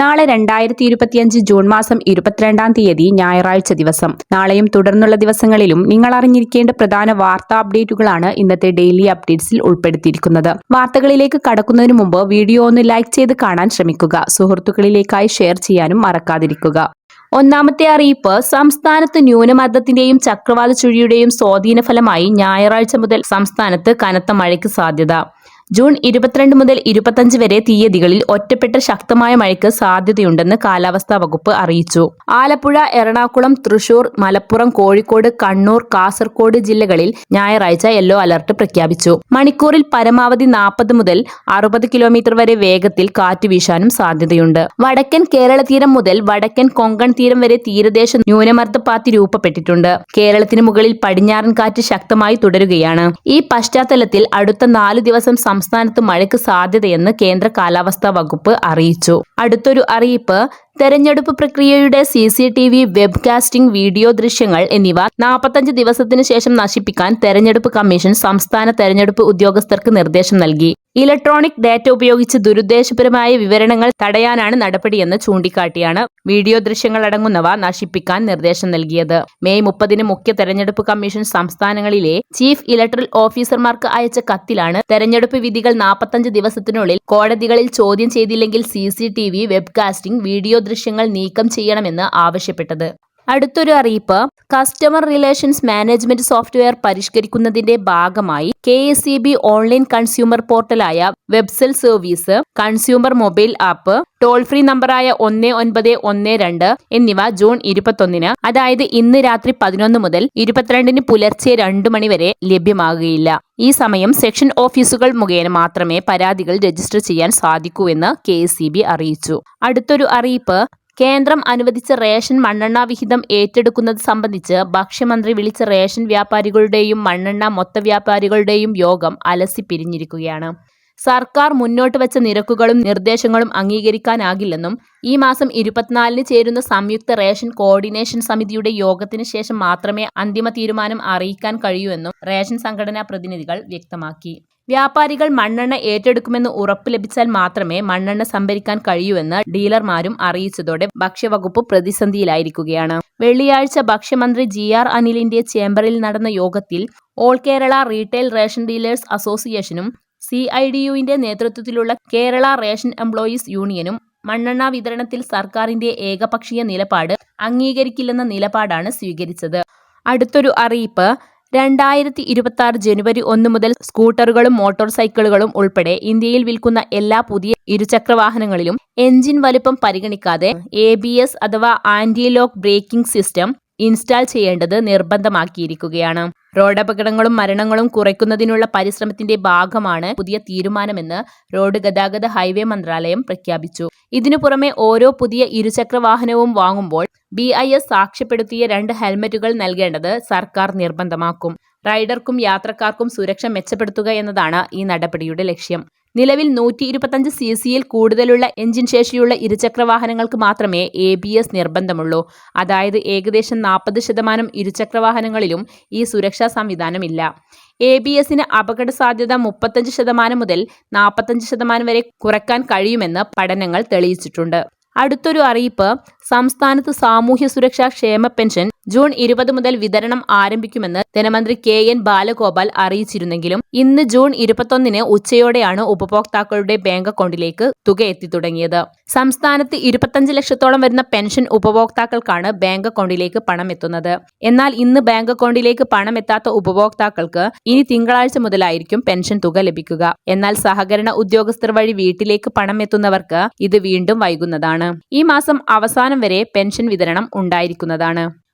നാളെ രണ്ടായിരത്തി ഇരുപത്തിയഞ്ച് ജൂൺ മാസം ഇരുപത്തിരണ്ടാം തീയതി ഞായറാഴ്ച ദിവസം. നാളെയും തുടർന്നുള്ള ദിവസങ്ങളിലും നിങ്ങൾ അറിഞ്ഞിരിക്കേണ്ട പ്രധാന വാർത്താ അപ്ഡേറ്റുകളാണ് ഇന്നത്തെ ഡെയിലി അപ്ഡേറ്റ്സിൽ ഉൾപ്പെടുത്തിയിരിക്കുന്നത്. വാർത്തകളിലേക്ക് കടക്കുന്നതിന് മുമ്പ് വീഡിയോ ഒന്ന് ലൈക്ക് ചെയ്ത് കാണാൻ ശ്രമിക്കുക. സുഹൃത്തുക്കളിലേക്കായി ഷെയർ ചെയ്യാനും മറക്കാതിരിക്കുക. ഒന്നാമത്തെ അറിയിപ്പ് സംസ്ഥാനത്ത് ന്യൂനമർദ്ദത്തിന്റെയും ചക്രവാത ചുഴിയുടെയും സ്വാധീന ഫലമായി ഞായറാഴ്ച മുതൽ സംസ്ഥാനത്ത് കനത്ത മഴയ്ക്ക് സാധ്യത. ജൂൺ ഇരുപത്തിരണ്ട് മുതൽ ഇരുപത്തഞ്ച് വരെ തീയതികളിൽ ഒറ്റപ്പെട്ട ശക്തമായ മഴയ്ക്ക് സാധ്യതയുണ്ടെന്ന് കാലാവസ്ഥാ വകുപ്പ് അറിയിച്ചു. ആലപ്പുഴ എറണാകുളം തൃശൂർ മലപ്പുറം കോഴിക്കോട് കണ്ണൂർ കാസർകോട് ജില്ലകളിൽ ഞായറാഴ്ച യെല്ലോ അലർട്ട് പ്രഖ്യാപിച്ചു. മണിക്കൂറിൽ പരമാവധി നാൽപ്പത് മുതൽ അറുപത് കിലോമീറ്റർ വരെ വേഗത്തിൽ കാറ്റ് വീശാനും സാധ്യതയുണ്ട്. വടക്കൻ കേരള തീരം മുതൽ വടക്കൻ കൊങ്കൺ തീരം വരെ തീരദേശ ന്യൂനമർദ്ദപാത്തി രൂപപ്പെട്ടിട്ടുണ്ട്. കേരളത്തിന് മുകളിൽ പടിഞ്ഞാറൻ കാറ്റ് ശക്തമായി തുടരുകയാണ്. ഈ പശ്ചാത്തലത്തിൽ അടുത്ത നാലു ദിവസം സംസ്ഥാനത്ത് മഴയ്ക്ക് സാധ്യതയെന്ന് കേന്ദ്ര കാലാവസ്ഥാ വകുപ്പ് അറിയിച്ചു. അടുത്തൊരു അറിയിപ്പ് തെരഞ്ഞെടുപ്പ് പ്രക്രിയയുടെ C C T V webcasting video ദൃശ്യങ്ങൾ എന്നിവ നാൽപ്പത്തഞ്ച് ദിവസത്തിന് ശേഷം നശിപ്പിക്കാൻ തെരഞ്ഞെടുപ്പ് കമ്മീഷൻ സംസ്ഥാന തെരഞ്ഞെടുപ്പ് ഉദ്യോഗസ്ഥർക്ക് നിർദ്ദേശം നൽകി. ഇലക്ട്രോണിക് ഡാറ്റ ഉപയോഗിച്ച് ദുരുദ്ദേശപരമായ വിവരണങ്ങൾ തടയാനാണ് നടപടിയെന്ന് ചൂണ്ടിക്കാട്ടിയാണ് വീഡിയോ ദൃശ്യങ്ങൾ അടങ്ങുന്നവ നശിപ്പിക്കാൻ നിർദ്ദേശം നൽകിയത്. മെയ് മുപ്പതിന് മുഖ്യ തെരഞ്ഞെടുപ്പ് കമ്മീഷൻ സംസ്ഥാനങ്ങളിലെ ചീഫ് ഇലക്ട്രൽ ഓഫീസർമാർക്ക് അയച്ച കത്തിലാണ് തെരഞ്ഞെടുപ്പ് വിധികൾ നാൽപ്പത്തഞ്ച് ദിവസത്തിനുള്ളിൽ കോടതികളിൽ ചോദ്യം ചെയ്തില്ലെങ്കിൽ സി വെബ്കാസ്റ്റിംഗ് വീഡിയോ ദൃശ്യങ്ങൾ നീക്കം ചെയ്യണമെന്ന് ആവശ്യപ്പെട്ടത് അടുത്തൊരു അറിയിപ്പ്. കസ്റ്റമർ റിലേഷൻസ് മാനേജ്മെന്റ് സോഫ്റ്റ്വെയർ പരിഷ്കരിക്കുന്നതിന്റെ ഭാഗമായി K S E B online consumer പോർട്ടലായ web self service consumer mobile app toll free നമ്പറായ ഒന്ന് ഒൻപത് ഒന്ന് രണ്ട് എന്നിവ ജൂൺ ഇരുപത്തൊന്നിന് അതായത് ഇന്ന് രാത്രി പതിനൊന്ന് മുതൽ ഇരുപത്തിരണ്ടിന് പുലർച്ചെ രണ്ടു മണിവരെ ലഭ്യമാകുകയില്ല. ഈ സമയം സെക്ഷൻ ഓഫീസുകൾ മുഖേന മാത്രമേ പരാതികൾ രജിസ്റ്റർ ചെയ്യാൻ സാധിക്കൂ എന്ന് കെ അറിയിച്ചു. അടുത്തൊരു അറിയിപ്പ്. കേന്ദ്രം അനുവദിച്ച റേഷൻ മണ്ണെണ്ണ വിഹിതം ഏറ്റെടുക്കുന്നത് സംബന്ധിച്ച് ഭക്ഷ്യമന്ത്രി വിളിച്ച റേഷൻ വ്യാപാരികളുടെയും മണ്ണെണ്ണ മൊത്ത വ്യാപാരികളുടെയും യോഗം അലസി പിരിഞ്ഞിരിക്കുകയാണ്. സർക്കാർ മുന്നോട്ട് വെച്ച നിരക്കുകളും നിർദ്ദേശങ്ങളും അംഗീകരിക്കാനാകില്ലെന്നും ഈ മാസം ഇരുപത്തിനാലിന് ചേരുന്ന സംയുക്ത റേഷൻ കോർഡിനേഷൻ സമിതിയുടെ യോഗത്തിന് ശേഷം മാത്രമേ അന്തിമ തീരുമാനം അറിയിക്കാൻ കഴിയൂ എന്നും റേഷൻ സംഘടനാ പ്രതിനിധികൾ വ്യക്തമാക്കി. വ്യാപാരികൾ മണ്ണെണ്ണ ഏറ്റെടുക്കുമെന്ന് ഉറപ്പ് ലഭിച്ചാൽ മാത്രമേ മണ്ണെണ്ണ സംഭരിക്കാൻ കഴിയൂവെന്ന് ഡീലർമാരും അറിയിച്ചതോടെ ഭക്ഷ്യവകുപ്പ് പ്രതിസന്ധിയിലായിരിക്കുകയാണ്. വെള്ളിയാഴ്ച ഭക്ഷ്യമന്ത്രി ജി ആർ അനിലിന്റെ ചേംബറിൽ നടന്ന യോഗത്തിൽ all Kerala retail ration dealers അസോസിയേഷനും സി ഐ ഡി യുവിന്റെ നേതൃത്വത്തിലുള്ള കേരള റേഷൻ എംപ്ലോയീസ് യൂണിയനും മണ്ണെണ്ണ വിതരണത്തിൽ സർക്കാരിന്റെ ഏകപക്ഷീയ നിലപാട് അംഗീകരിക്കില്ലെന്ന നിലപാടാണ് സ്വീകരിച്ചത്. അടുത്തൊരു അറിയിപ്പ് രണ്ടായിരത്തി ഇരുപത്തി ആറ് ജനുവരി ഒന്ന് മുതൽ സ്കൂട്ടറുകളും മോട്ടോർ സൈക്കിളുകളും ഉൾപ്പെടെ ഇന്ത്യയിൽ വിൽക്കുന്ന എല്ലാ പുതിയ ഇരുചക്ര വാഹനങ്ങളിലും എഞ്ചിൻ വലുപ്പം പരിഗണിക്കാതെ എ ബി എസ് അഥവാ anti lock braking system install ചെയ്യേണ്ടത് നിർബന്ധമാക്കിയിരിക്കുകയാണ്. റോഡപകടങ്ങളും മരണങ്ങളും കുറയ്ക്കുന്നതിനുള്ള പരിശ്രമത്തിന്റെ ഭാഗമാണ് പുതിയ തീരുമാനമെന്ന് റോഡ് ഗതാഗത ഹൈവേ മന്ത്രാലയം പ്രഖ്യാപിച്ചു. ഇതിനു പുറമെ ഓരോ പുതിയ ഇരുചക്ര വാഹനവും വാങ്ങുമ്പോൾ ബി ഐ എസ് സാക്ഷ്യപ്പെടുത്തിയ രണ്ട് ഹെൽമറ്റുകൾ നൽകേണ്ടത് സർക്കാർ നിർബന്ധമാക്കും. റൈഡർക്കും യാത്രക്കാർക്കും സുരക്ഷ മെച്ചപ്പെടുത്തുക എന്നതാണ് ഈ നടപടിയുടെ ലക്ഷ്യം. നിലവിൽ നൂറ്റി ഇരുപത്തഞ്ച് സി സിയിൽ കൂടുതലുള്ള എഞ്ചിൻ ശേഷിയുള്ള ഇരുചക്ര വാഹനങ്ങൾക്ക് മാത്രമേ എ ബി എസ് നിർബന്ധമുള്ളൂ. അതായത് ഏകദേശം നാൽപ്പത് ശതമാനം ഇരുചക്ര വാഹനങ്ങളിലും ഈ സുരക്ഷാ സംവിധാനമില്ല. എ ബി എസിന് അപകട സാധ്യത മുപ്പത്തഞ്ച് ശതമാനം മുതൽ നാൽപ്പത്തഞ്ച് ശതമാനം വരെ കുറയ്ക്കാൻ കഴിയുമെന്ന് പഠനങ്ങൾ തെളിയിച്ചിട്ടുണ്ട്. അടുത്തൊരു അറിയിപ്പ് സംസ്ഥാനത്ത് സാമൂഹ്യ സുരക്ഷാ ക്ഷേമ പെൻഷൻ ജൂൺ ഇരുപത് മുതൽ വിതരണം ആരംഭിക്കുമെന്ന് ധനമന്ത്രി കെ എൻ ബാലഗോപാൽ അറിയിച്ചിരുന്നെങ്കിലും ഇന്ന് ജൂൺ ഇരുപത്തൊന്നിന് ഉച്ചയോടെയാണ് ഉപഭോക്താക്കളുടെ ബാങ്ക് അക്കൗണ്ടിലേക്ക് തുക എത്തിത്തുടങ്ങിയത് സംസ്ഥാനത്ത് ഇരുപത്തഞ്ച് ലക്ഷത്തോളം വരുന്ന പെൻഷൻ ഉപഭോക്താക്കൾക്കാണ് ബാങ്ക് അക്കൗണ്ടിലേക്ക് പണം എത്തുന്നത്. എന്നാൽ ഇന്ന് ബാങ്ക് അക്കൗണ്ടിലേക്ക് പണം എത്താത്ത ഉപഭോക്താക്കൾക്ക് ഇനി തിങ്കളാഴ്ച മുതലായിരിക്കും പെൻഷൻ തുക ലഭിക്കുക. എന്നാൽ സഹകരണ ഉദ്യോഗസ്ഥർ വഴി വീട്ടിലേക്ക് പണം എത്തുന്നവർക്ക് ഇത് വീണ്ടും വൈകുന്നതാണ്. ഈ മാസം അവസാനം വരെ പെൻഷൻ വിതരണം ഉണ്ടായിരിക്കുന്നതാണ്.